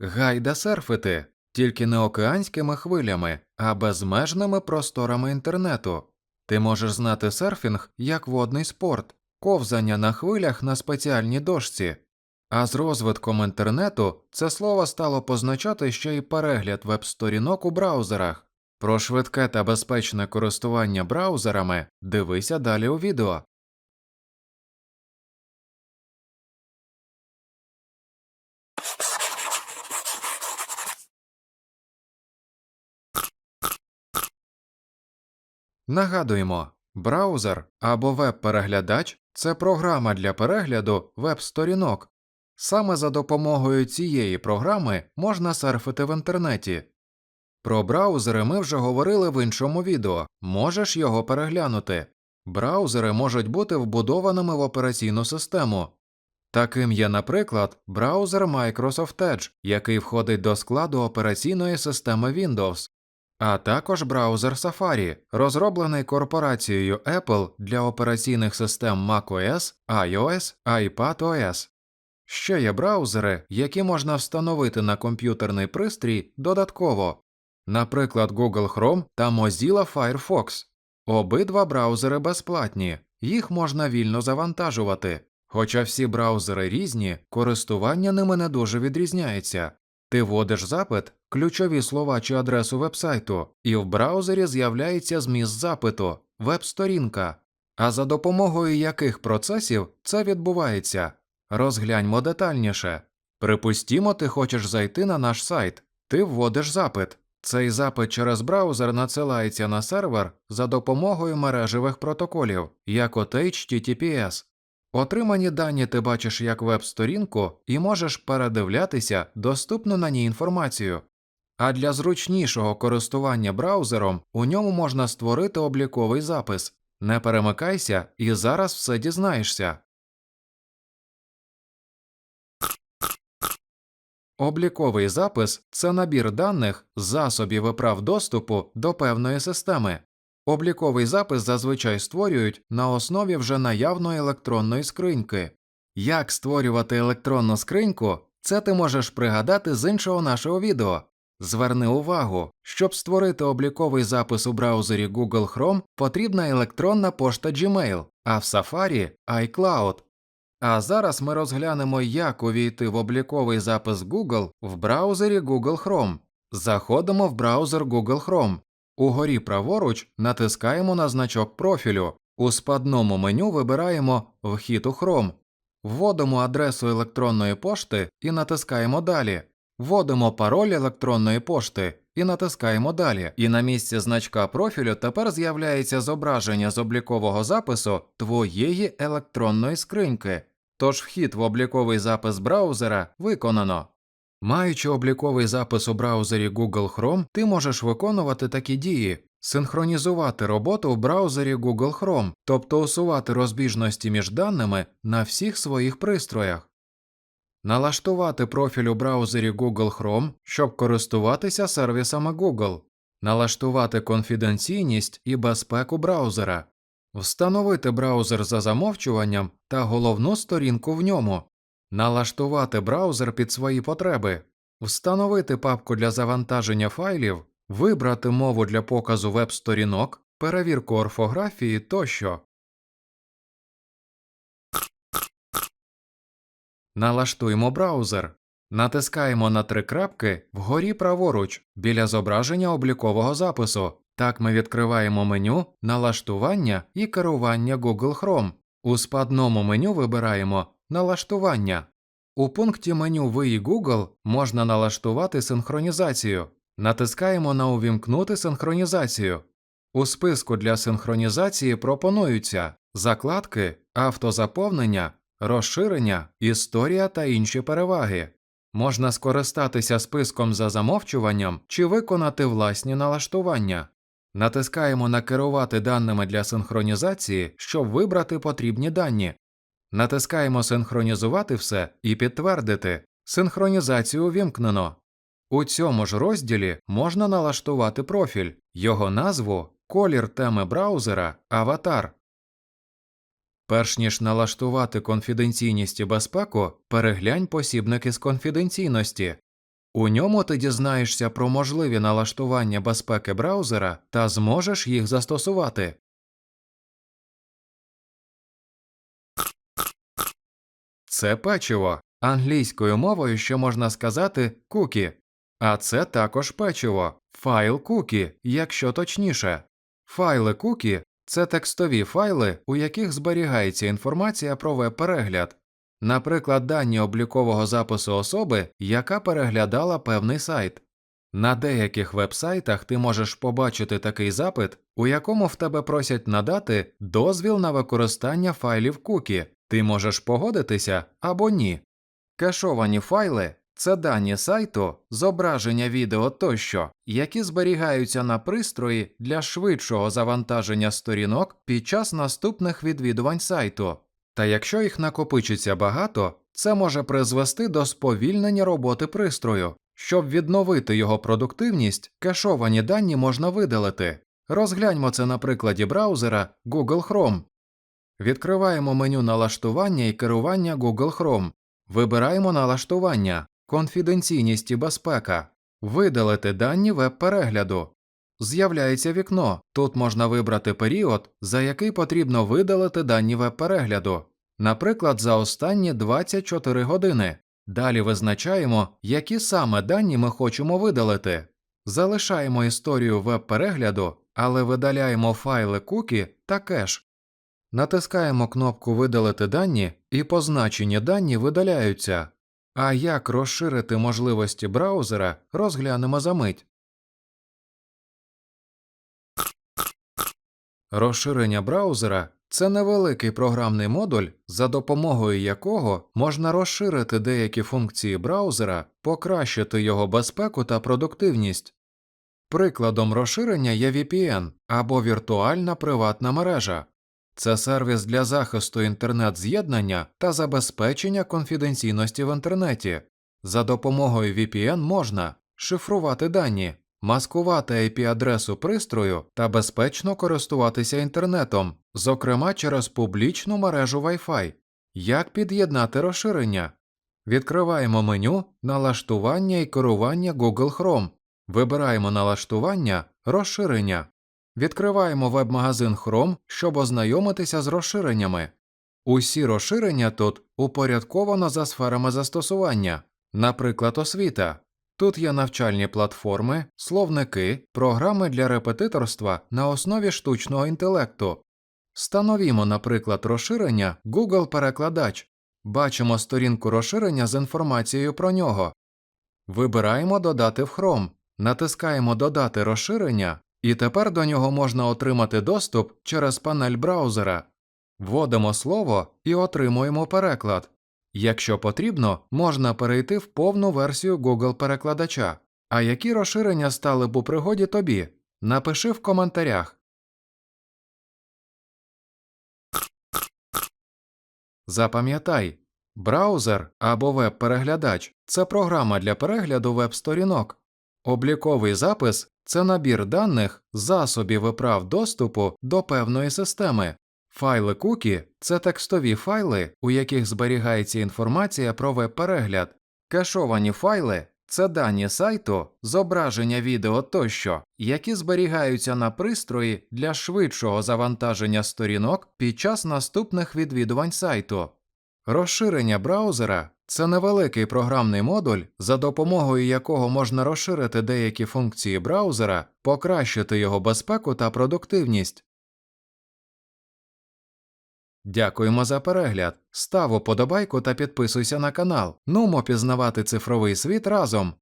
Гайда серфити, тільки не океанськими хвилями, а безмежними просторами інтернету. Ти можеш знати серфінг як водний спорт, ковзання на хвилях на спеціальній дошці. А з розвитком інтернету це слово стало позначати ще й перегляд веб-сторінок у браузерах. Про швидке та безпечне користування браузерами дивися далі у відео. Нагадуємо, браузер або веб-переглядач це програма для перегляду веб-сторінок. Саме за допомогою цієї програми можна серфити в інтернеті. Про браузери ми вже говорили в іншому відео, можеш його переглянути. Браузери можуть бути вбудованими в операційну систему. Таким є, наприклад, браузер Microsoft Edge, який входить до складу операційної системи Windows, а також браузер Safari, розроблений корпорацією Apple для операційних систем macOS, iOS, iPadOS. Ще є браузери, які можна встановити на комп'ютерний пристрій додатково, наприклад, Google Chrome та Mozilla Firefox. Обидва браузери безплатні, їх можна вільно завантажувати. Хоча всі браузери різні, користування ними не дуже відрізняється. Ти вводиш запит, ключові слова чи адресу вебсайту, і в браузері з'являється зміст запиту, веб-сторінка. А за допомогою яких процесів це відбувається? Розгляньмо детальніше. Припустімо, ти хочеш зайти на наш сайт, ти вводиш запит. Цей запит через браузер надсилається на сервер за допомогою мережевих протоколів, як от HTTPS. Отримані дані ти бачиш як веб-сторінку і можеш передивлятися доступну на ній інформацію. А для зручнішого користування браузером у ньому можна створити обліковий запис. Не перемикайся і зараз все дізнаєшся. Обліковий запис це набір даних засобів і прав доступу до певної системи. Обліковий запис зазвичай створюють на основі вже наявної електронної скриньки. Як створювати електронну скриньку, це ти можеш пригадати з іншого нашого відео. Зверни увагу, щоб створити обліковий запис у браузері Google Chrome, потрібна електронна пошта Gmail, а в Safari – iCloud. А зараз ми розглянемо, як увійти в обліковий запис Google в браузері Google Chrome. Заходимо в браузер Google Chrome. Угорі праворуч натискаємо на значок профілю. У спадному меню вибираємо Вхід у Chrome. Вводимо адресу електронної пошти і натискаємо Далі. Вводимо пароль електронної пошти і натискаємо Далі. І на місці значка профілю тепер з'являється зображення з облікового запису твоєї електронної скриньки. Тож вхід в обліковий запис браузера виконано. Маючи обліковий запис у браузері Google Chrome, ти можеш виконувати такі дії: синхронізувати роботу в браузері Google Chrome, тобто усувати розбіжності між даними на всіх своїх пристроях, налаштувати профіль у браузері Google Chrome, щоб користуватися сервісами Google, налаштувати конфіденційність і безпеку браузера, встановити браузер за замовчуванням та головну сторінку в ньому. Налаштувати браузер під свої потреби, встановити папку для завантаження файлів, вибрати мову для показу веб-сторінок, перевірку орфографії тощо. Налаштуємо браузер. Натискаємо на три крапки вгорі праворуч біля зображення облікового запису. Так ми відкриваємо меню Налаштування і керування Google Chrome. У спадному меню вибираємо Налаштування. У пункті меню Ви Google можна налаштувати синхронізацію. Натискаємо на Увімкнути синхронізацію. У списку для синхронізації пропонуються закладки, автозаповнення, розширення, історія та інші переваги. Можна скористатися списком за замовчуванням чи виконати власні налаштування. Натискаємо на Керувати даними для синхронізації, щоб вибрати потрібні дані. Натискаємо Синхронізувати все і підтвердити. Синхронізацію увімкнено. У цьому ж розділі можна налаштувати профіль, його назву, колір теми браузера, аватар. Перш ніж налаштувати конфіденційність і безпеку, переглянь посібники з конфіденційності. У ньому ти дізнаєшся про можливі налаштування безпеки браузера та зможеш їх застосувати. Це печиво. Англійською мовою ще можна сказати кукі. А це також печиво, файл кукі, якщо точніше. Файли кукі це текстові файли, у яких зберігається інформація про веб-перегляд, наприклад, дані облікового запису особи, яка переглядала певний сайт. На деяких веб-сайтах ти можеш побачити такий запит, у якому в тебе просять надати дозвіл на використання файлів кукі. Ти можеш погодитися або ні. Кешовані файли це дані сайту, зображення відео тощо, які зберігаються на пристрої для швидшого завантаження сторінок під час наступних відвідувань сайту. Та якщо їх накопичиться багато, це може призвести до сповільнення роботи пристрою. Щоб відновити його продуктивність, кешовані дані можна видалити. Розгляньмо це на прикладі браузера Google Chrome. Відкриваємо меню налаштування і керування Google Chrome. Вибираємо налаштування, конфіденційність і безпека, видалити дані веб-перегляду. З'являється вікно. Тут можна вибрати період, за який потрібно видалити дані веб-перегляду, наприклад, за останні 24 години. Далі визначаємо, які саме дані ми хочемо видалити. Залишаємо історію веб-перегляду, але видаляємо файли кукі та кеш. Натискаємо кнопку Видалити дані і позначені дані видаляються. А як розширити можливості браузера, розглянемо за мить. Розширення браузера це невеликий програмний модуль, за допомогою якого можна розширити деякі функції браузера, покращити його безпеку та продуктивність. Прикладом розширення є VPN або віртуальна приватна мережа. Це сервіс для захисту інтернет-з'єднання та забезпечення конфіденційності в інтернеті. За допомогою VPN можна шифрувати дані, маскувати IP-адресу пристрою та безпечно користуватися інтернетом, зокрема через публічну мережу Wi-Fi. Як під'єднати розширення? Відкриваємо меню Налаштування і керування Google Chrome. Вибираємо налаштування розширення. Відкриваємо веб-магазин Chrome, щоб ознайомитися з розширеннями. Усі розширення тут упорядковано за сферами застосування, наприклад, освіта. Тут є навчальні платформи, словники, програми для репетиторства на основі штучного інтелекту. Встановімо, наприклад, розширення Google Перекладач. Бачимо сторінку розширення з інформацією про нього. Вибираємо Додати в Chrome, натискаємо Додати розширення, і тепер до нього можна отримати доступ через панель браузера. Вводимо слово і отримуємо переклад. Якщо потрібно, можна перейти в повну версію Google перекладача. А які розширення стали б у пригоді тобі? Напиши в коментарях. Запам'ятай, браузер або веб-переглядач це програма для перегляду веб-сторінок. Обліковий запис це набір даних засобів і прав доступу до певної системи. Файли кукі це текстові файли, у яких зберігається інформація про веб-перегляд. Кешовані файли це дані сайту, зображення відео тощо, які зберігаються на пристрої для швидшого завантаження сторінок під час наступних відвідувань сайту. Розширення браузера це невеликий програмний модуль, за допомогою якого можна розширити деякі функції браузера, покращити його безпеку та продуктивність. Дякуємо за перегляд. Став уподобайку та підписуйся на канал. Нумо пізнавати цифровий світ разом.